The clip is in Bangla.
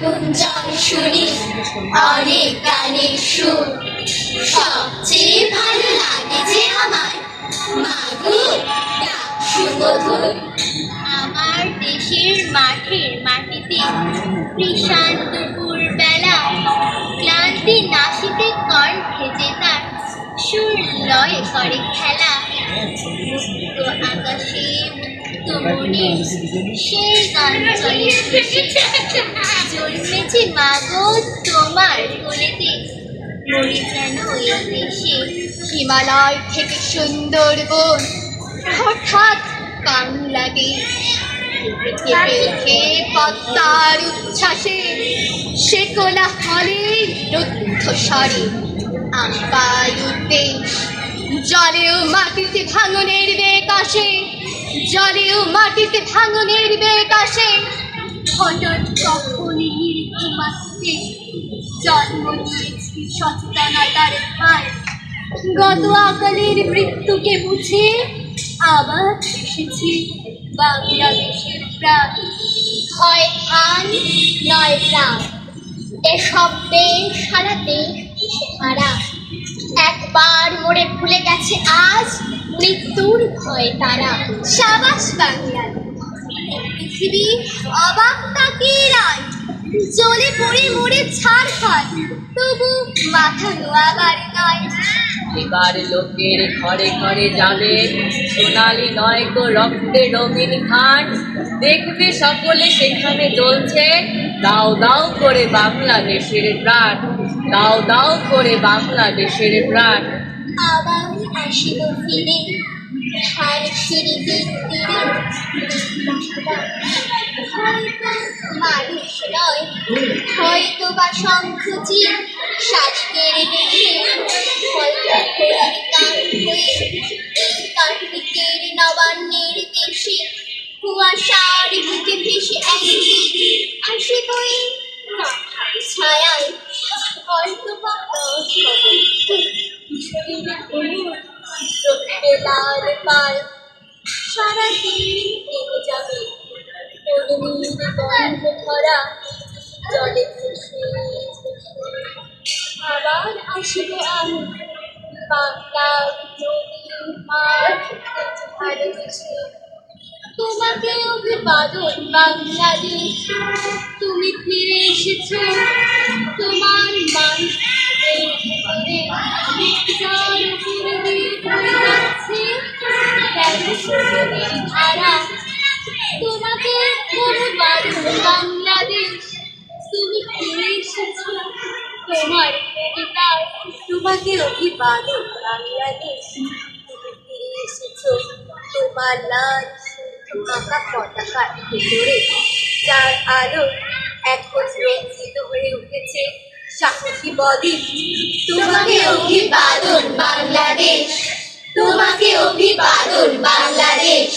গুঞ্জন শুনি, অনেক গানের সুর। সবচেয়ে ভালো লাগে যে আমার মাগো ডাক সুমধুর। আমার দেশের মাঠের মাটিতে কৃষাণ দুপুর বেলা ক্লান্তি নাশিতে কণ্ঠে যে তার সুর লয় করে খেলা। মুক্ত আকাশে মুক্ত মনে সেই গান চলে। জন্মেছে মাগো তোমার কোলেতে। মরি যেন এই দেশে হিমালয় থেকে সুন্দরবন হঠাৎ কান লাগে। পদ্মার উচ্ছ্বাসে সে কোলা হলে রুদ্ধ স্বরে আকার উদ্দেশ জলেও মাটিতে ভাঙনের আসে, জলেও মাটিতে ভাঙনের আসে। হঠাৎ কখন নিরিখ মাটিতে জন্ম নিয়েছি সচেতনতার ভার গত আকালের মৃত্যুকে মুছে আবার এসেছি বাংলাদেশের প্রাণ। হয় ধান নয় প্রাণ এসব দেশ সারা দেশ হারা একবার মোড়ে ভুলে গেছে আজ মৃত্যুর ভয় তারা। সাবাস বাংলার পৃথিবী অবাক তাকিয়ে রায় জলে পড়ে মরে ছাড় খায় তবু মাথা নোয়াবার নয়। এবার লোকের ঘরে ঘরে যাবে সোনালি নয় গো রক্তে রঙিন খান দেখবে সকলে সেখানে চলছে দাও দাও করে বাংলাদেশের প্রাণ। দাও দাও করে বাংলাদেশের প্রাণ। আবার আসিব ফিরে। তীরে হয়তো মানুষ নয় হয়তো বা শঙ্খচি এই কার্তিকের নবান্নের দেশে কুয়াশার বুকে ভেসে আসে বই ছায়ায় হয়তো বা সারাদিন কেটে যাবে গন্ধ ধরা জলে। আবার আসিব আমি বাংলার নদীর মাঠ ভালোবেসে তোমাকে অভিবাদন বাংলাদেশ। তুমি ফিরে এসেছ। তোমার মান ধারা তোমাকে অভিবাদন বাংলাদেশ। তুমি ফিরে তোমার তোমাকে অভিবাদন বাংলাদেশ তুমি এসেছ। তোমার লাল আঁকা পতাকার ভেতরে, যার আলো এখন রঞ্জিত হয়ে উঠেছে। সাহসী বদ্বীপ তোমাকে অভিবাদন বাংলাদেশ। তোমাকে অভিবাদন বাংলাদেশ।